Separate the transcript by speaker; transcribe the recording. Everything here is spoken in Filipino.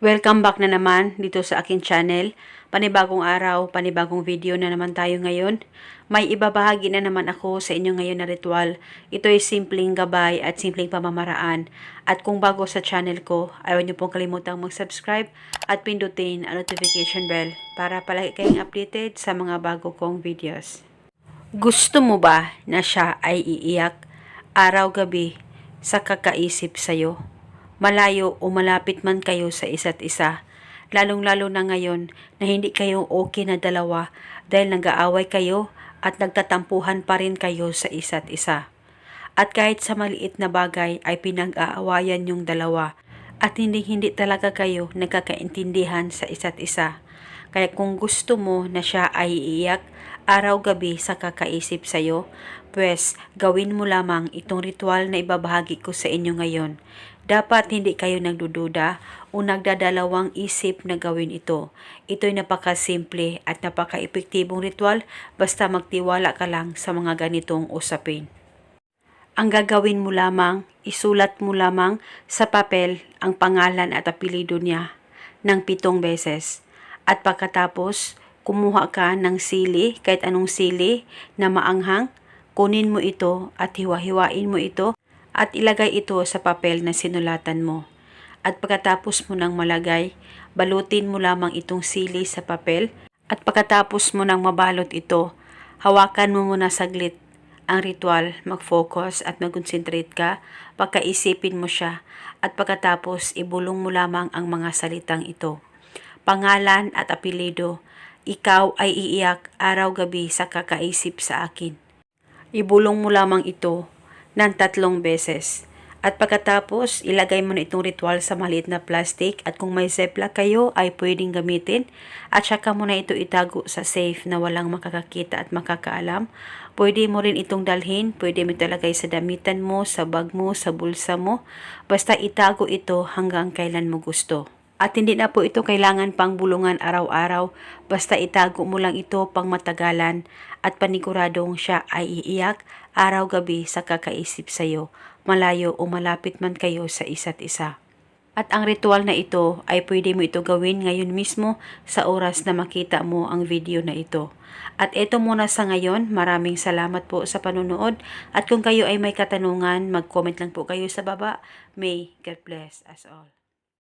Speaker 1: Welcome back na naman dito sa akin channel. Panibagong araw, panibagong video na naman tayo ngayon. May ibabahagi na naman ako sa inyo ngayon na ritual. Ito ay simpleng gabay at simpleng pamamaraan. At kung bago sa channel ko, ayaw niyo pong kalimutang mag-subscribe at pindutin ang notification bell para palagi kayong updated sa mga bago kong videos. Gusto mo ba na siya ay iiyak araw-gabi sa kakaisip sa'yo? Malayo o malapit man kayo sa isa't isa, lalong-lalo na ngayon na hindi kayo okay na dalawa dahil nag-aaway kayo at nagtatampuhan pa rin kayo sa isa't isa. At kahit sa maliit na bagay ay pinag-aawayan yung dalawa at hindi-hindi talaga kayo nagkakaintindihan sa isa't isa. Kaya kung gusto mo na siya ay iiyak araw-gabi sa kakaisip sa'yo, pues gawin mo lamang itong ritual na ibabahagi ko sa inyo ngayon. Dapat hindi kayo nagdududa o nagdadalawang isip na gawin ito. Ito'y napakasimple at napaka-epektibong ritual basta magtiwala ka lang sa mga ganitong usapin. Ang gagawin mo lamang, isulat mo lamang sa papel ang pangalan at apelido niya ng pitong beses. At pagkatapos, kumuha ka ng sili, kahit anong sili na maanghang, kunin mo ito at hiwa-hiwain mo ito at ilagay ito sa papel na sinulatan mo. At pagkatapos mo nang malagay, balutin mo lamang itong sili sa papel at pagkatapos mo nang mabalot ito, hawakan mo muna saglit ang ritual, mag-focus at mag-concentrate ka, pagkaisipin mo siya at pagkatapos ibulong mo lamang ang mga salitang ito. Pangalan at apelido, ikaw ay iiyak araw-gabi sa kakaisip sa akin. Ibulong mo lamang ito ng tatlong beses. At pagkatapos, ilagay mo na itong ritual sa maliit na plastic at kung may ziplock kayo ay pwedeng gamitin at saka mo na ito itago sa safe na walang makakakita at makakaalam. Pwede mo rin itong dalhin, pwede mo italagay sa damitan mo, sa bag mo, sa bulsa mo. Basta itago ito hanggang kailan mo gusto. At hindi na po ito kailangan pang bulungan araw-araw, basta itago mo lang ito pang matagalan at paniguradong siya ay iiyak araw-gabi sa kakaisip sa iyo, malayo o malapit man kayo sa isa't isa. At ang ritual na ito ay pwede mo ito gawin ngayon mismo sa oras na makita mo ang video na ito. At ito muna sa ngayon, maraming salamat po sa panunood. At kung kayo ay may katanungan, mag-comment lang po kayo sa baba. May God bless us all.